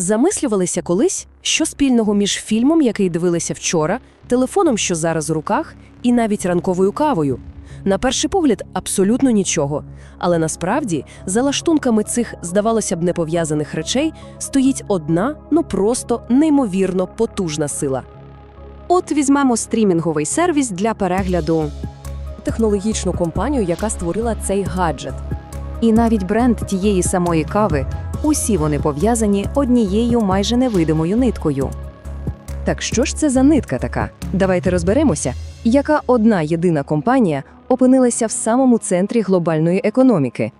Замислювалися колись, що спільного між фільмом, який дивилися вчора, телефоном, що зараз у руках, і навіть ранковою кавою. На перший погляд, абсолютно нічого. Але насправді, за лаштунками цих, здавалося б, непов'язаних речей стоїть одна, ну просто неймовірно потужна сила. От візьмемо стрімінговий сервіс для перегляду. Технологічну компанію, яка створила цей гаджет. І навіть бренд тієї самої кави. Усі вони пов'язані однією майже невидимою ниткою. Так що ж це за нитка така? Давайте розберемося, яка одна єдина компанія опинилася в самому центрі глобальної економіки.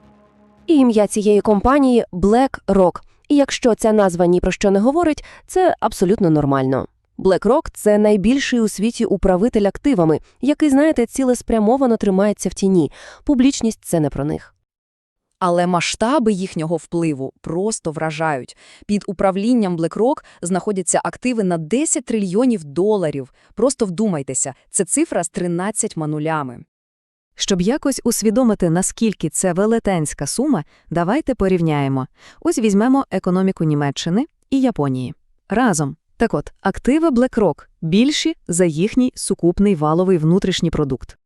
І ім'я цієї компанії BlackRock. І якщо ця назва ні про що не говорить, це абсолютно нормально. BlackRock – це найбільший у світі управитель активами, який, знаєте, цілеспрямовано тримається в тіні. Публічність – це не про них. Але масштаби їхнього впливу просто вражають. Під управлінням BlackRock знаходяться активи на 10 трильйонів доларів. Просто вдумайтеся, це цифра з 13 нулями. Щоб якось усвідомити, наскільки це велетенська сума, давайте порівняємо. Ось візьмемо економіку Німеччини і Японії. Разом. Так от, активи BlackRock більші за їхній сукупний валовий внутрішній продукт.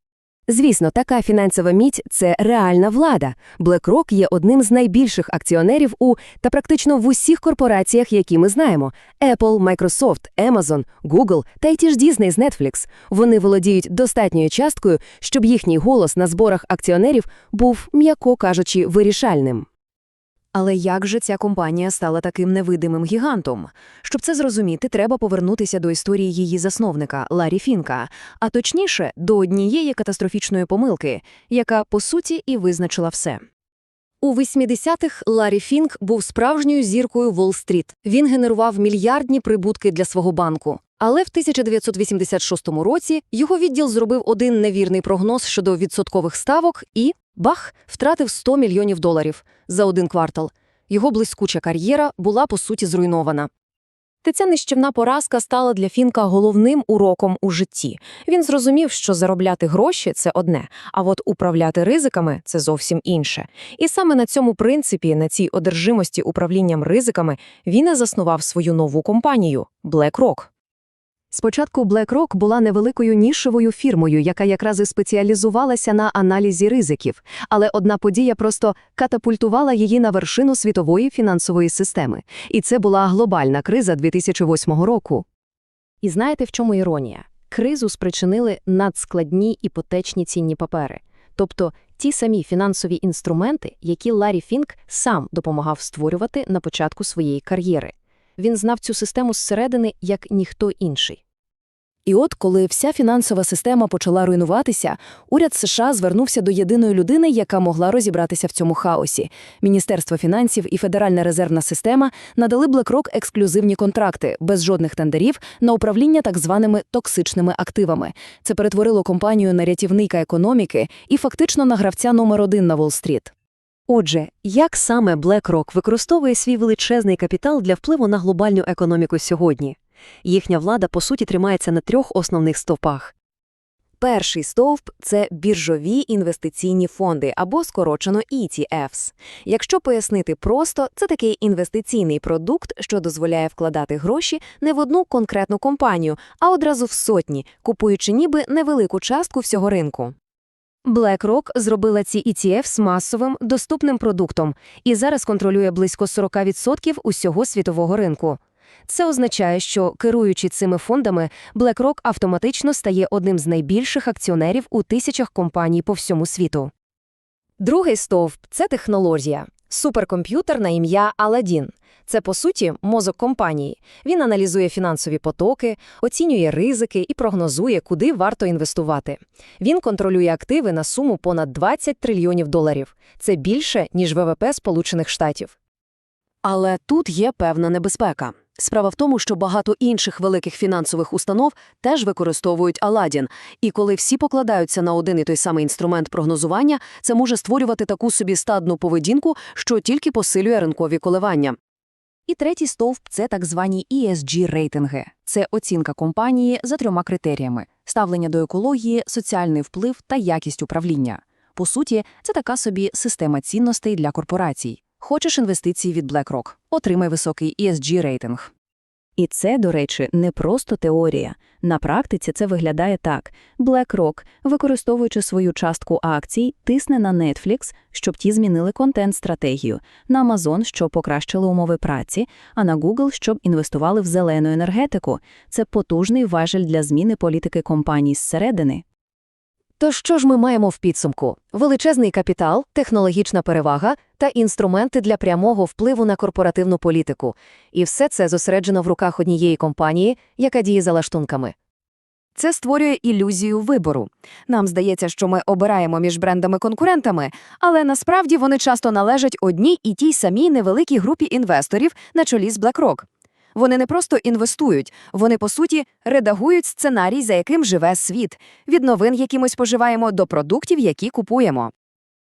Звісно, така фінансова міць – це реальна влада. BlackRock є одним з найбільших акціонерів у та практично в усіх корпораціях, які ми знаємо – Apple, Microsoft, Amazon, Google та й ті ж Disney з Netflix. Вони володіють достатньою часткою, щоб їхній голос на зборах акціонерів був, м'яко кажучи, вирішальним. Але як же ця компанія стала таким невидимим гігантом? Щоб це зрозуміти, треба повернутися до історії її засновника Ларі Фінка, а точніше, до однієї катастрофічної помилки, яка, по суті, і визначила все. У 80-х Ларі Фінк був справжньою зіркою Уолл-стріт. Він генерував мільярдні прибутки для свого банку. Але в 1986 році його відділ зробив один невірний прогноз щодо відсоткових ставок і, бах, втратив 100 мільйонів доларів за один квартал. Його блискуча кар'єра була, по суті, зруйнована. Та ця нищівна поразка стала для Фінка головним уроком у житті. Він зрозумів, що заробляти гроші – це одне, а от управляти ризиками – це зовсім інше. І саме на цьому принципі, на цій одержимості управлінням ризиками, він і заснував свою нову компанію – BlackRock. Спочатку BlackRock була невеликою нішевою фірмою, яка якраз і спеціалізувалася на аналізі ризиків, але одна подія просто катапультувала її на вершину світової фінансової системи. І це була глобальна криза 2008 року. І знаєте, в чому іронія? Кризу спричинили надскладні іпотечні цінні папери, тобто ті самі фінансові інструменти, які Ларі Фінк сам допомагав створювати на початку своєї кар'єри. Він знав цю систему зсередини як ніхто інший. І от, коли вся фінансова система почала руйнуватися, уряд США звернувся до єдиної людини, яка могла розібратися в цьому хаосі. Міністерство фінансів і Федеральна резервна система надали BlackRock ексклюзивні контракти без жодних тендерів на управління так званими токсичними активами. Це перетворило компанію на рятівника економіки і фактично на гравця номер один на Уолл-стріт. Отже, як саме BlackRock використовує свій величезний капітал для впливу на глобальну економіку сьогодні? Їхня влада, по суті, тримається на трьох основних стовпах. Перший стовп – це біржові інвестиційні фонди, або скорочено ETFs. Якщо пояснити просто, це такий інвестиційний продукт, що дозволяє вкладати гроші не в одну конкретну компанію, а одразу в сотні, купуючи ніби невелику частку всього ринку. BlackRock зробила ці ETFs масовим, доступним продуктом і зараз контролює близько 40% усього світового ринку. Це означає, що, керуючи цими фондами, BlackRock автоматично стає одним з найбільших акціонерів у тисячах компаній по всьому світу. Другий стовп – це технологія. Суперкомп'ютер на ім'я Аладін Це, по суті, мозок компанії. Він аналізує фінансові потоки, оцінює ризики і прогнозує, куди варто інвестувати. Він контролює активи на суму понад 20 трильйонів доларів. Це більше, ніж ВВП Сполучених Штатів. Але тут є певна небезпека. Справа в тому, що багато інших великих фінансових установ теж використовують Аладдін, і коли всі покладаються на один і той самий інструмент прогнозування, це може створювати таку собі стадну поведінку, що тільки посилює ринкові коливання. І третій стовп – це так звані ESG-рейтинги. Це оцінка компанії за трьома критеріями – ставлення до екології, соціальний вплив та якість управління. По суті, це така собі система цінностей для корпорацій. Хочеш інвестиції від BlackRock? Отримай високий ESG-рейтинг. І це, до речі, не просто теорія. На практиці це виглядає так. BlackRock, використовуючи свою частку акцій, тисне на Netflix, щоб ті змінили контент-стратегію, на Amazon, щоб покращили умови праці, а на Google, щоб інвестували в зелену енергетику. Це потужний важель для зміни політики компаній зсередини. То що ж ми маємо в підсумку? Величезний капітал, технологічна перевага та інструменти для прямого впливу на корпоративну політику. І все це зосереджено в руках однієї компанії, яка діє за лаштунками. Це створює ілюзію вибору. Нам здається, що ми обираємо між брендами-конкурентами, але насправді вони часто належать одній і тій самій невеликій групі інвесторів на чолі з BlackRock. Вони не просто інвестують, вони, по суті, редагують сценарій, за яким живе світ, від новин, які ми споживаємо, до продуктів, які купуємо.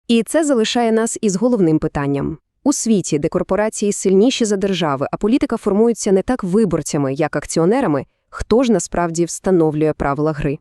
І це залишає нас із головним питанням. У світі, де корпорації сильніші за держави, а політика формується не так виборцями, як акціонерами, хто ж насправді встановлює правила гри?